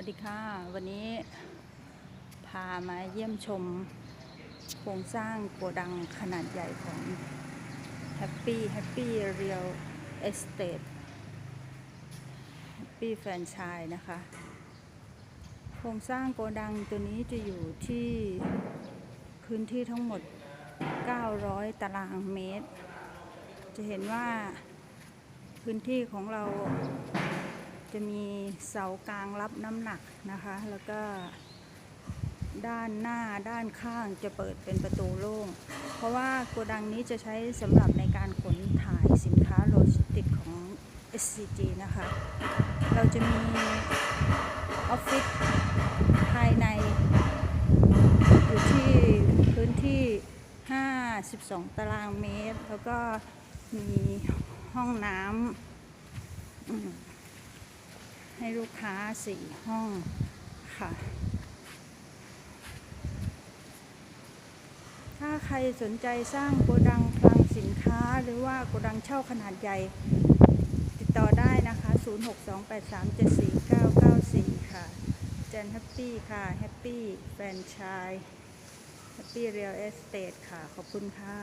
วัสดีค่ะ วันนี้พามาเยี่ยมชมโครงสร้างโกดังขนาดใหญ่ของ Happy Happy Real Estate Happy Franchise นะคะ โครงสร้างโกดังตัวนี้จะอยู่ที่พื้นที่ทั้งหมด 900 ตารางเมตร จะเห็นว่าพื้นที่ของเรา เสากลางรับน้ำหนักนะคะ แล้วก็ด้านหน้าด้านข้างจะเปิดเป็นประตูโล่ง เพราะว่าโกดังนี้จะใช้สำหรับในการขนถ่ายสินค้าโลจิสติกของ SCG นะคะ เราจะมีออฟฟิศภายใน อยู่ที่พื้นที่ 52 ตารางเมตร แล้วก็มีห้องน้ำ ให้ลูกค้าสี่ห้องค่ะ ถ้าใครสนใจสร้างโกดังคลังสินค้าหรือว่าโกดังเช่าขนาดใหญ่ ติดต่อได้นะคะ 0628374994 ค่ะเจนแฮปปี้ค่ะ แฮปปี้แฟนชส์แฮปปี้เรียลเอสเตทค่ะ ขอบคุณค่ะ